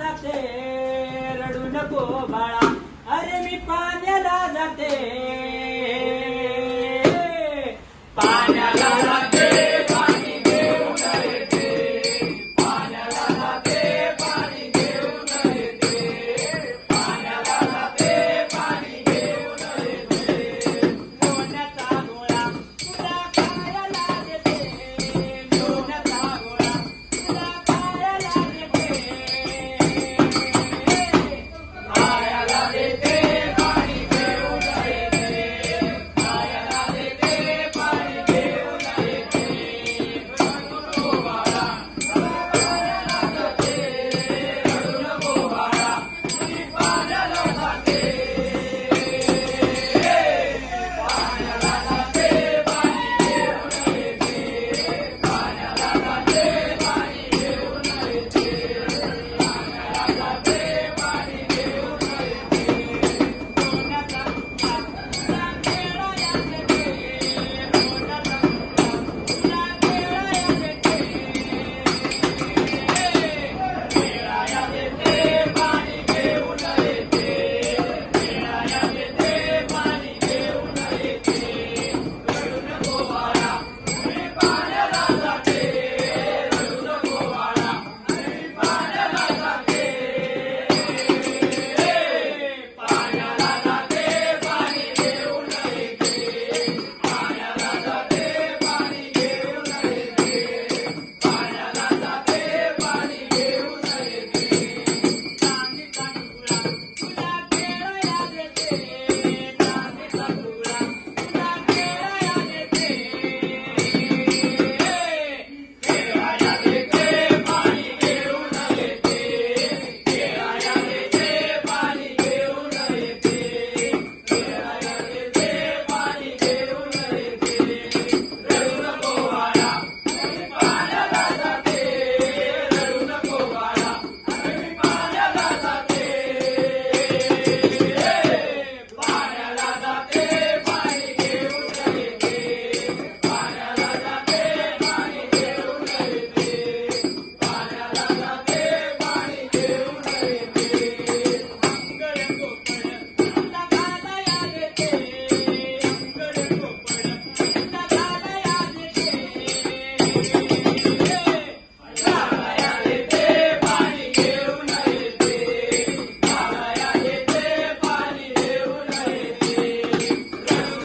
जाते रडू नको बाळा. अरे मी पाण्याला जाते.